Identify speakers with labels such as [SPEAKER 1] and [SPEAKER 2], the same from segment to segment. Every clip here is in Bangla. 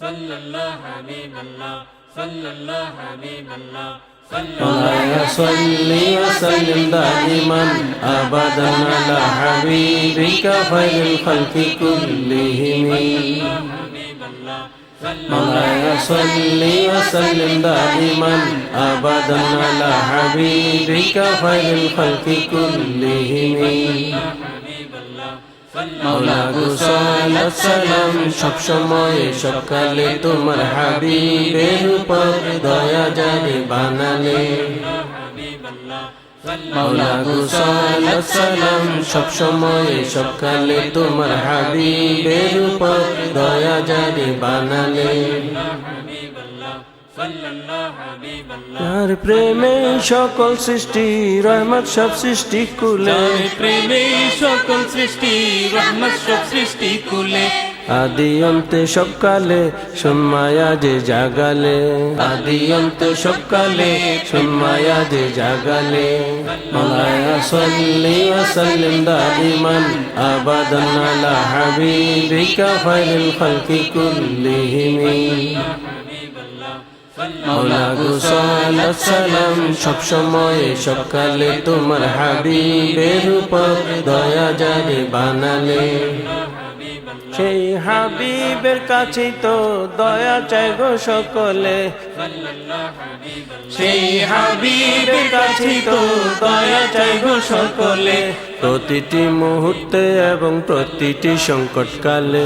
[SPEAKER 1] صلى الله حبيب الله صلى الله حبيب الله صلى
[SPEAKER 2] مولاي صل وسلم دائما ابدا على حبيبك خير الخلق كلهم
[SPEAKER 1] حبيب الله صلى
[SPEAKER 2] مولاي صل وسلم دائما ابدا على حبيبك خير الخلق كلهم সালাম, সব সময় সকালে তোমার হাবিবের উপর দয়া জানে বানালে। সালাম, সব সময় সকালে তোমার হাবিবের উপর দয়া জানে বানালে। তার প্রেমে সকল সৃষ্টি রহমত সব সৃষ্টি কুলে।
[SPEAKER 1] প্রেমে সকল সৃষ্টি রহমত সব সৃষ্টি কুলে।
[SPEAKER 2] আদি অন্তে সবকালে সুন্মায়া যে জাগালে। আদি অন্তে সবকালে সুন্মায়া যে জাগালে। মালায়া সাল্লি ওয়া সাল্লিম দাইমান আবাদান আলা হাবিবিকা খায়রুল খালকি কুল্লিহিম। সব সময়, সকালে তোমার হাবিবের উপর দয়া যাবে বানালে। সেই হাবিবের কাছে তো দয়া চাই গো সকলে। সেই হাবিবের কাছে তো দয়া চাই গো সকলে। প্রতিটি মুহূর্তে এবং প্রতিটি সংকটকালে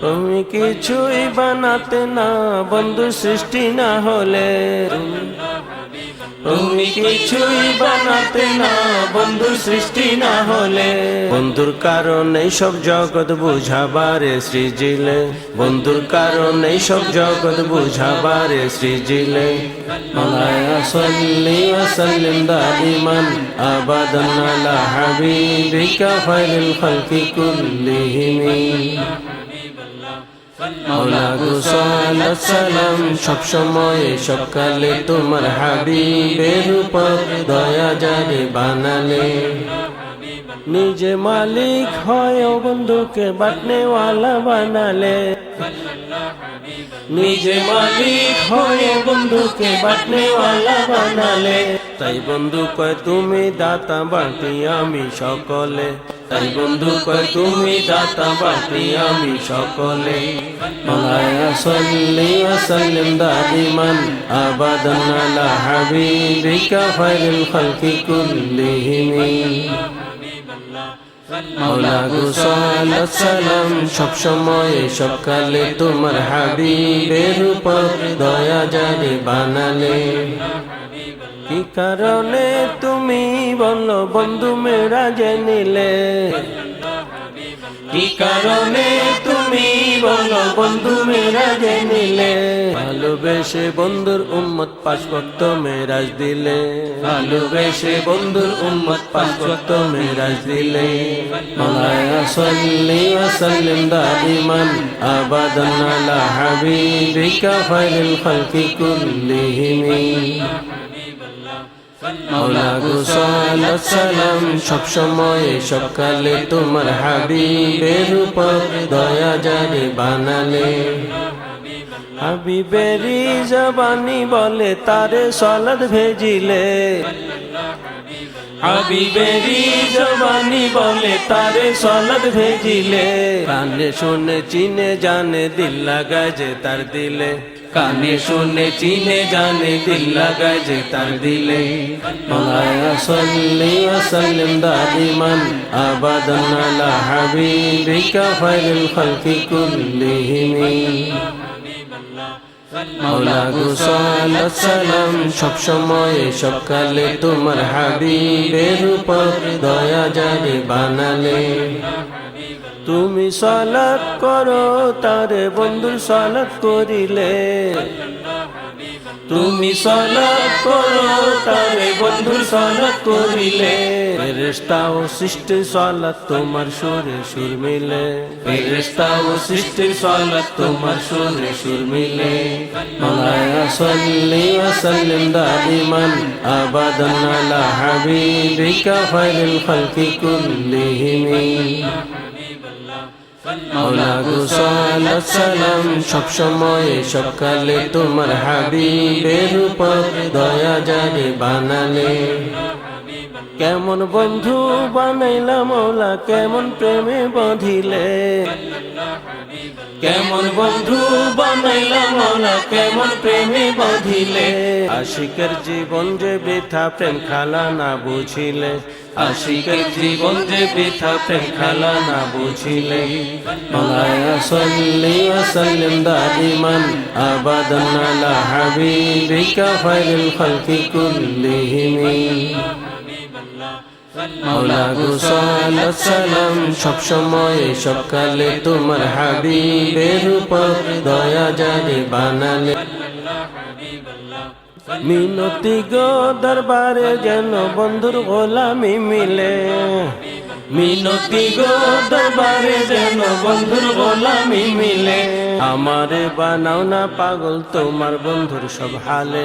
[SPEAKER 2] তুমি কিছুই বানাতে না, বন্ধু সৃষ্টি না হলে। তুমি কিছুই বানাতে না, বন্ধু সৃষ্টি না হলে। বন্ধুর কারণে সব জগৎ বুঝাবারে সৃজিলে। বন্ধুর কারণে সব জগৎ বুঝাবারে সৃজিলে। মালায়া সাল্লি হাবিবিকা খায়রুল খালকি কুল্লিহিম। মৌলা সালাম, সব সময় সকালে তোমার হাবিবের দয়া বানালে। নিজে মালিক হয় বন্ধুকে বাটনেওয়ালা বানালে। নিজে মালিক হয় বন্ধুকে বাটনেওয়ালা বানালে। তাই বন্ধু কয়, তুমি দাতা বাটি আমি সকলে। তাই বন্ধু কই তুমি দাতা বাটি আমি সকলে। মালায়া সাল্লি ওয়াসাল্লিম দাইমান আবাদান আলা হাবিবিকা খালকি কুল্লিহিম। গো সালাম, সব সময় সব তোমার হাবিবের উপর দয়া জারি বানালে। কারণে তুমি বলো, বন্ধু মেরা জেনিলে। কি কারণে তুমি বলো, বন্ধু মেরা জেনিলে। ভালোবেসে বন্ধুর উম্মত পাঁচ ভক্ত মেরাজ দিলে। ভালোবেসে বন্ধুর উম্মত পাঁচ ভক্ত মেরাজ দিলে। মালায়া সল্লি ওয়াসাল্লিম দাইমান আবাদান আলা হাবিবিকা খায়রুল খালকি কুল্লিহিম গোসাল সালাম, সব সময় সকালে তোমার হাবিবের উপর দয়া যারে বানালে। জবানি বলে তারে সলাদ ভেজিলে। হাবিবের জবানি বলে তারে সলাদ ভেজিলে। কানে শুনে চিনে জানে দিল লাগা যে তার দিলে। কানে শুনে চিনে জানে দিল লাগায় যে তার দিলে। মায়া সল্লি ওয়াসাল্লাম দাদিমান আবাদান আলা হাবিবিকা ফাইরুল খালকি কুল্লিহিম। মৌলাগু সালাত সালাম, সব সময়ে সকালে তোমার হাবিবের উপর দয়া যাবে বানালে। তুমি সালাত করো, তারে বন্ধুর সালাত করিলে। তুমি সালাত করো, তারে বন্ধুর সালাত করিলে। ফেরেশতা ও সৃষ্টি সালাত তোমার সুরে সুর মিলে। ফেরেশতা ও সৃষ্টি সালাত তোমার সুরে সুর মিলে। মাওলায়া সাল্লি ওয়া সাল্লিম দাইমান আবাদান আলা হাবিবিকা খায়রুল খালকি কুল্লিহিম মাওলা গো সালাত সালাম, সব সময় সকালে তোমার হাবিবের উপর দয়া জারি বানালে। কেমন বন্ধু বানাইলা মৌলা কেমন প্রেমে বাঁধিলে। কেমন বন্ধু বানাইলা মৌলা কেমন প্রেমে বাঁধিলে? আশিকের জীবন যে বৃথা, প্রেম খালা না বুঝিলে। আশিকের জীবন যে বৃথা, প্রেম খালা না বুঝিলে। মাওলায়া সাল্লি ওয়া সাল্লিম দাইমান আবাদান আলা হাবিবিকা খায়রুল খালকি কুল্লিহিম। সব সময় তোমার হাবিবের উপর দয়া বানালে। মিনতি গো দরবারে যেন বন্ধুর গোলামি মিলে। মিনতি গো দরবারে যেন বন্ধুর গোলামি মিলে। আমারে বানাও না পাগল, তোমার বন্ধুর সব হালে।